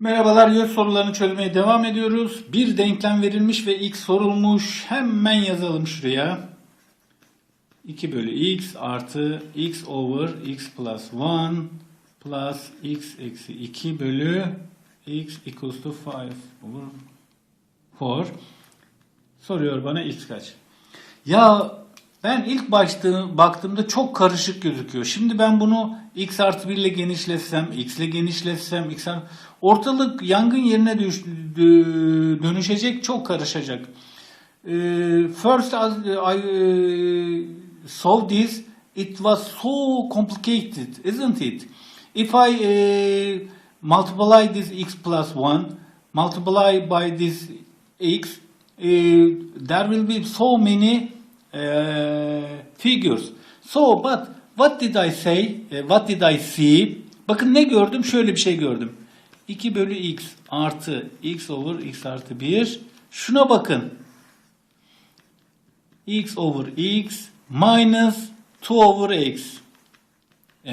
Merhabalar, YÖS sorularını çözmeye devam ediyoruz. Bir denklem verilmiş ve x sorulmuş. Hemen yazalım şuraya. 2 bölü x artı x over x plus 1 plus x eksi 2 bölü x equals to 5 over 4. Soruyor bana x kaç? Ya ben ilk başta baktığımda çok karışık gözüküyor. Şimdi ben bunu x artı 1 ile genişletsem, x ile genişletsem, x artı... Ortalık yangın yerine düş, dö- dönüşecek, çok karışacak. Ee, first I uh, solved this, it was so complicated, isn't it? If I uh, multiply this x plus 1, multiply by this x, uh, there will be so many uh, figures. So, but what did I say? Uh, what did I see? Bakın ne gördüm? Şöyle bir şey gördüm. 2 bölü x artı x over x artı 1. Şuna bakın. x over x minus 2 over x.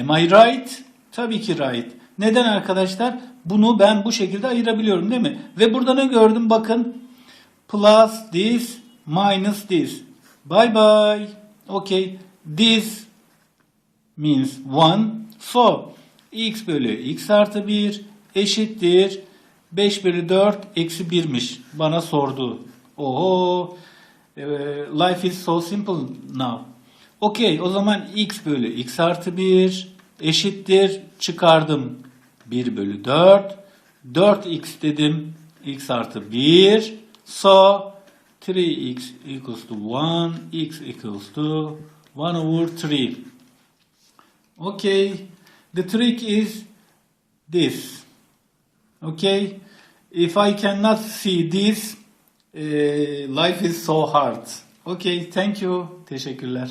Am I right? Tabii ki right. Neden arkadaşlar? Bunu ben bu şekilde ayırabiliyorum değil mi? Ve burada ne gördüm? Bakın. Plus this minus this. Bye bye. Okay. This means 1. So x bölü x artı 1 eşittir 5 bölü 4 eksi 1'miş. Bana sordu. Oho. Ee, Life is so simple now. Okay o zaman x bölü x artı 1 eşittir çıkardım 1 bölü 4. 4x dedim x artı 1. So 3x equals to 1 x equals to 1 over 3. Okay. The trick is this. Okay. If I cannot see this, uh, life is so hard. Okay. Thank you. Teşekkürler.